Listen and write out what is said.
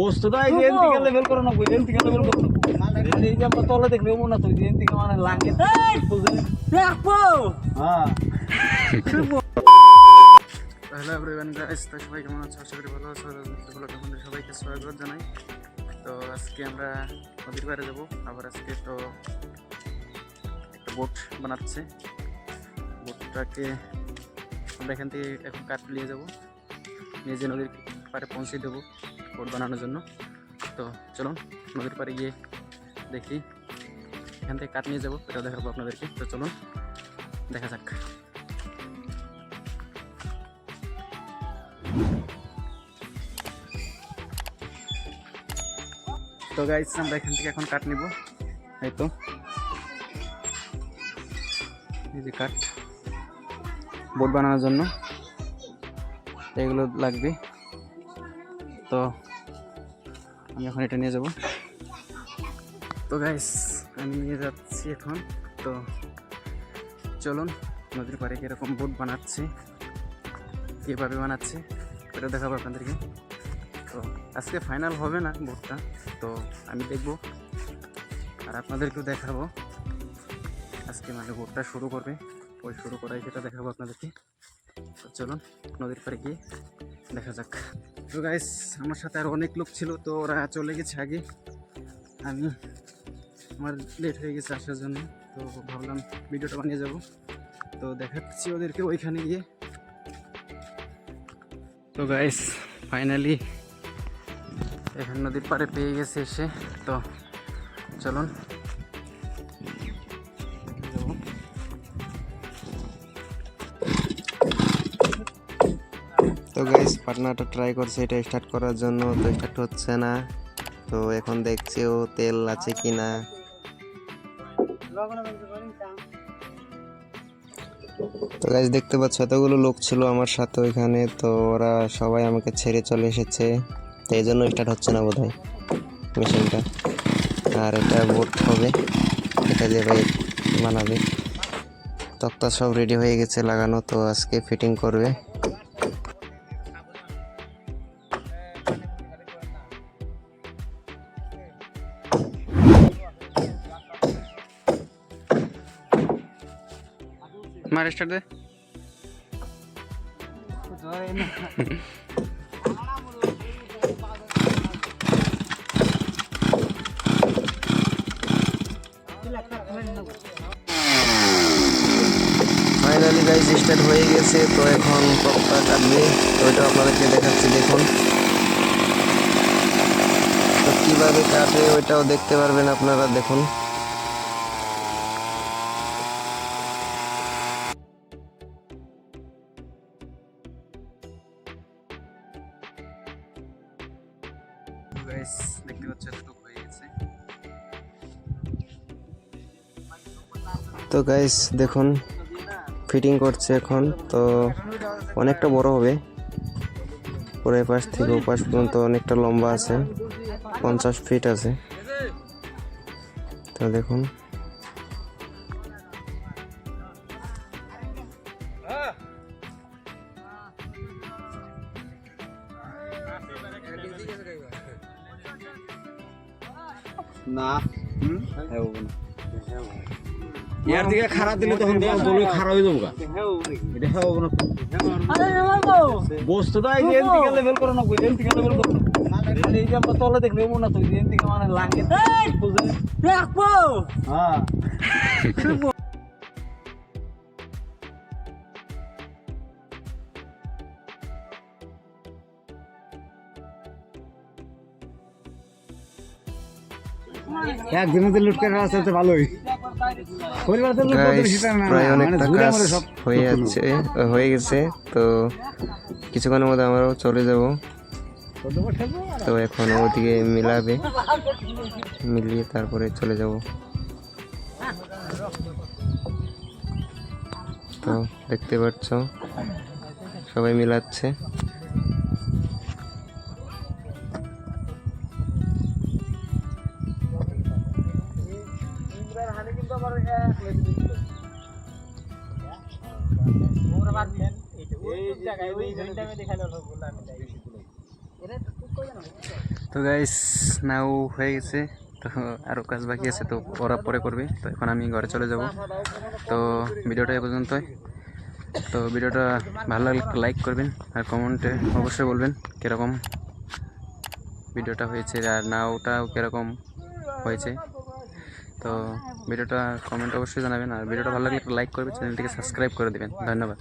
বস্তুটা এই যে লেভেল করো না কই লেভেল করো না এই যে আমরা তলে দেখলে না তো এন থেকে মানে লাগে। হ্যাঁ। হ্যালো এভরিওয়ান গাইস তো সবাই কেমন আছো? আশা করি ভালো আছো ব্লগ সবাইকে স্বাগত জানাই। তো আজকে আমরা নদীর পাড়ে যাব। আবার আজকে তো একটা বোট বানাচ্ছে। বোটটাকে আমরা এখান থেকে এখন কাঠ নিয়ে যাব। যে নদীর পাড়ে পৌঁছে দেবো বোট বানানোর জন্য। তো চলুন নদীর পাড়ে গিয়ে দেখি, এখান থেকে কাঠ নিয়ে যাব এটাও দেখাবো আপনাদেরকে। তো চলুন, দেখা যাক। তো গাইস আমরা এখান থেকে এখন কাঠ নিব। এই তো। এই কাঠ। বোর্ড বানানোর জন্য। এগুলো লাগবে। তো আমি এখন এটা নিয়ে যাব। তো গাইস আমি নিয়ে যাচ্ছি এখন। তো চলুন, নদীর পাড়ে কীরকম বোট বানাচ্ছে, কীভাবে বানাচ্ছে এটা দেখাবো আপনাদেরকে। তো আজকে ফাইনাল হবে না বোটটা তো আমি দেখব আর আপনাদেরকেও দেখাবো। আজকে মানে বোটটা শুরু করবে। ওই শুরু করাই সেটা দেখাবো আপনাদেরকে। চলুন নদীর পাড়ে গিয়ে দেখা যাক। তো গাইস আমার সাথে আর অনেক লোক ছিল, তো ওরা চলে গেছে আগে। আমি, আমার লেট হয়ে গেছে আসার জন্য, তো ভাবলাম ভিডিওটা বানিয়ে যাব। তো দেখাচ্ছি ওদেরকে ওইখানে গিয়ে। তো গাইস ফাইনালি এখানে নদীর পাড়ে পেয়ে গেছে এসে। তো চলুন। তো গাইস পাটনাটা ট্রাই করছে, এটা স্টার্ট করার জন্য, তো স্টার্ট হচ্ছে না। তো এখন দেখছি ও তেল আছে কি না তো গাইস দেখতে পাচ্ছ, এতগুলো লোক ছিল আমার সাথে ওইখানে, তো ওরা সবাই আমাকে ছেড়ে চলে এসেছে। তো এই জন্য স্টার্ট হচ্ছে না বোধ হয় মেশিনটা। আর এটা বোট হবে, এটা দিয়ে ভাই বানাবে। তক্তা সব রেডি হয়ে গেছে লাগানো, তো আজকে ফিটিং করবে। মার স্টার্ট দে ফাইনালি গাইজ স্টার্ট হয়ে গেছে। তো এখন টপটা কাটবে তো ওইটা আপনাদেরকে দেখাচ্ছি, দেখুন। তো কীভাবে কাটে, ওইটাও দেখতে পারবেন আপনারা, দেখুন। গাইস দেখতে পাচ্ছ এতটুকু হয়ে গেছে। তো গাইস দেখুন ফিটিং করছে এখন তো অনেকটা বড় হবে। পুরো পাশ থেকে ও পাশ পর্যন্ত অনেকটা লম্বা আছে পঞ্চাশ ফিট আছে। তো দেখুন। না। হ্যাঁ ইয়ার দিকে খারাপ দিলে তখন বলবে খারাপ হয়ে যাব গা। এটা হ্যাঁ না। তো এই যে এন থেকে লেভেল করো না কই এন থেকে লেভেল করো না। এই যে আমরা তলে দেখলে মনে না তুই এন থেকে মানে লাগে হ্যাঁ। একদিনে তো লুট করে রাস্তা তো ভালোই। পরিবারে তো প্রায় অনেকটা কাজ হয়ে যাচ্ছে হয়ে গেছে তো কিছুক্ষণের মধ্যে আমরাও চলে যাব। তো এখন ওদিকে মিলাবে মিলিয়ে তারপরে চলে যাব। তো দেখতে পাচ্ছ সবাই মিলাচ্ছে। এই জায়গায় ওই টাইমে দেখালে হলো আমি যাই তো গাইস নাও হয়ে গেছে। তো আরও কাজ বাকি আছে তো ওরা পরে করবে। তো এখন আমি ঘরে চলে যাব। তো ভিডিওটা এ পর্যন্তই। তো ভিডিওটা ভালো লাগলে লাইক করবেন আর কমেন্টে অবশ্যই বলবেন কীরকম ভিডিওটা হয়েছে আর নাওটাও কীরকম হয়েছে। তো ভিডিওটা কমেন্ট অবশ্যই জানাবেন আর ভিডিওটা ভালো লাগলে লাইক করবেন চ্যানেলটিকে সাবস্ক্রাইব করে দেবেন। ধন্যবাদ।